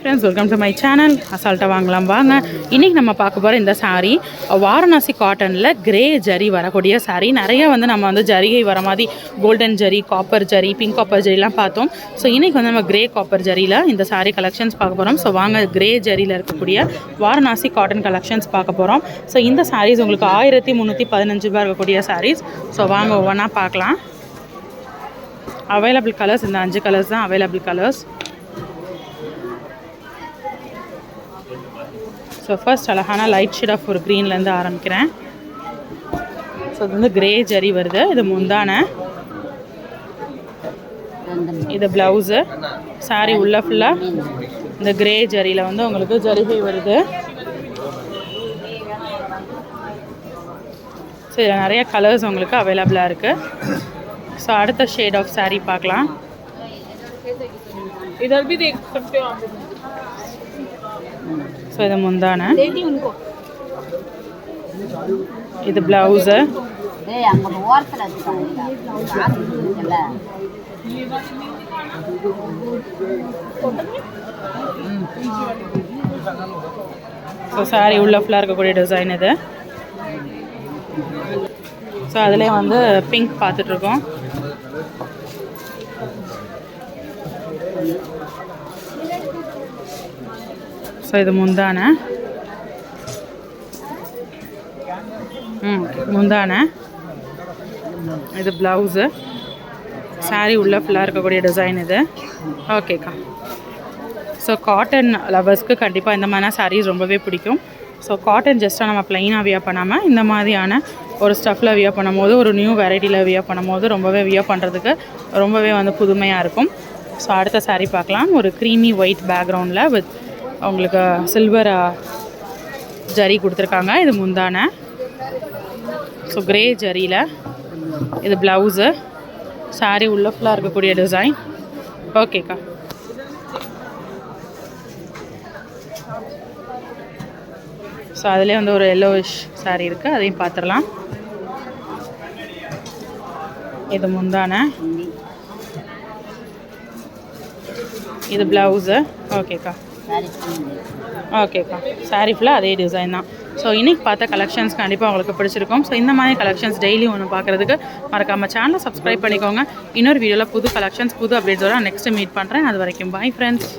Friends welcome to my channel அசால்ட்டாக வாங்கலாம் வாங்க. இன்றைக்கி நம்ம பார்க்க போகிற இந்த சாரீ வாரணாசி காட்டனில் கிரே ஜரி வரக்கூடிய சாரீ நிறைய வந்து நம்ம வந்து ஜரிகை வர மாதிரி golden zari copper zari pink copper ஜரிலாம் பார்த்தோம். ஸோ இன்றைக்கி வந்து நம்ம கிரே காப்பர் ஜரியில் இந்த சாரீ கலெக்ஷன்ஸ் பார்க்க போகிறோம் ஸோ வாங்க கிரே ஜரியில் இருக்கக்கூடிய வாரணாசி காட்டன் கலெக்ஷன்ஸ் பார்க்க போகிறோம் ஸோ இந்த சாரீஸ் உங்களுக்கு ஆயிரத்தி முந்நூற்றி பதினஞ்சு ரூபா இருக்கக்கூடிய சாரீஸ் ஸோ வாங்க ஒவ்வொன்றா பார்க்கலாம். அவைலபிள் கலர்ஸ் இந்த அஞ்சு கலர்ஸ் தான் அவைலபிள் கலர்ஸ் ஸோ ஃபர்ஸ்ட் அழகான லைட் ஷேட் ஆஃப் ஒரு க்ரீன்லேருந்து ஆரம்பிக்கிறேன். ஸோ இது வந்து கிரே ஜரி வருது. இது முந்தான. இது ப்ளவுஸு சாரீ உள்ள ஃபுல்லாக இந்த கிரே ஜரியில் வந்து உங்களுக்கு ஜரிகை வருது. ஸோ இதில் நிறைய கலர்ஸ் உங்களுக்கு அவைலபிளாக இருக்குது ஸோ அடுத்த ஷேட் ஆஃப் சாரீ பார்க்கலாம். ப்ளவுஸு ஏய் அங்க ஓரத்துல வச்சுட்டாங்க ஸோ saree உள்ள ஃபுல்லாக இருக்கக்கூடிய டிசைன் இது. ஸோ அதுலேயே வந்து பிங்க் பார்த்துட்ருக்கோம். ஸோ இது முந்தான. ம் முந்தானை. இது ப்ளவுஸு saree உள்ள ஃபுல்லாக இருக்கக்கூடிய டிசைன் இது. ஓகேக்கா ஸோ காட்டன் லவர்ஸ்க்கு கண்டிப்பாக இந்த மாதிரியான சாரீஸ் ரொம்பவே பிடிக்கும். ஸோ காட்டன் ஜஸ்ட்டாக நம்ம ப்ளைனாக வியர் பண்ணாமல் இந்த மாதிரியான ஒரு ஸ்டஃப்பில் வியர் பண்ணும்போது ஒரு நியூ வெரைட்டியில் வியர் பண்ணும்போது ரொம்பவே வியர் பண்ணுறதுக்கு ரொம்பவே வந்து புதுமையாக இருக்கும். ஸோ அடுத்த சாரீ பார்க்கலாம். ஒரு க்ரீமி ஒயிட் பேக்ரவுண்டில் வித் அவங்களுக்கு சில்வர் ஜரி கொடுத்துருக்காங்க. இது முந்தான. ஸோ கிரே ஜரியில். இது ப்ளவுஸு சாரீ உள்ள ஃபுல்லாக இருக்கக்கூடிய டிசைன் ஓகேக்கா ஸோ அதிலே வந்து ஒரு எல்லோவிஷ் சாரீ இருக்குது அதையும் பார்த்துடலாம் இது முந்தான. இது ப்ளவுஸு ஓகேக்கா ஓகேக்கா saree ஃபுல்லாக அதே டிசைன் தான். ஸோ இன்றைக்கி பார்த்த கலெக்ஷன்ஸ் கண்டிப்பாக உங்களுக்கு பிடிச்சிருக்கும். ஸோ இந்த மாதிரி கலெக்ஷன்ஸ் டெய்லி ஒன்று பார்க்குறதுக்கு மறக்காமல் சேனலை சப்ஸ்கிரைப் பண்ணிக்கோங்க. இன்னொரு வீடியோவில் புது கலெக்ஷன்ஸ் புது அப்டேட்ஸோட நெக்ஸ்ட்டு மீட் பண்ணுறேன் அது வரைக்கும் பாய் ஃப்ரெண்ட்ஸ்